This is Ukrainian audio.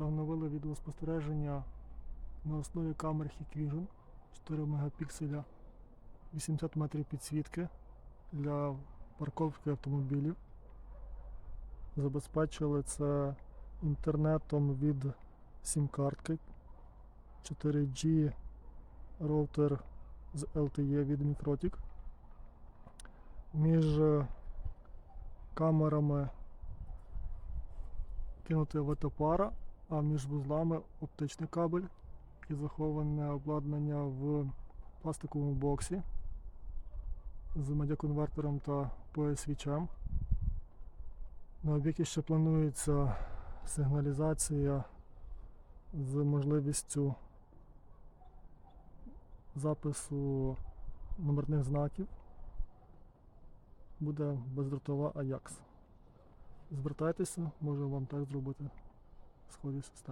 Встановили відеоспостереження на основі камер Hikvision 4 мегапікселя 80 метрів підсвітки для парковки автомобілів. Забезпечили це інтернетом від сім-картки 4G роутер з LTE від Mifrotic. Між камерами кинути ватопара, а між вузлами оптичний кабель і заховане обладнання в пластиковому боксі з медіаконвертером та PSVічем. На об'єкті ще планується сигналізація з можливістю запису номерних знаків. Буде бездротова Ajax. Звертайтеся, можу вам так зробити схожі системи.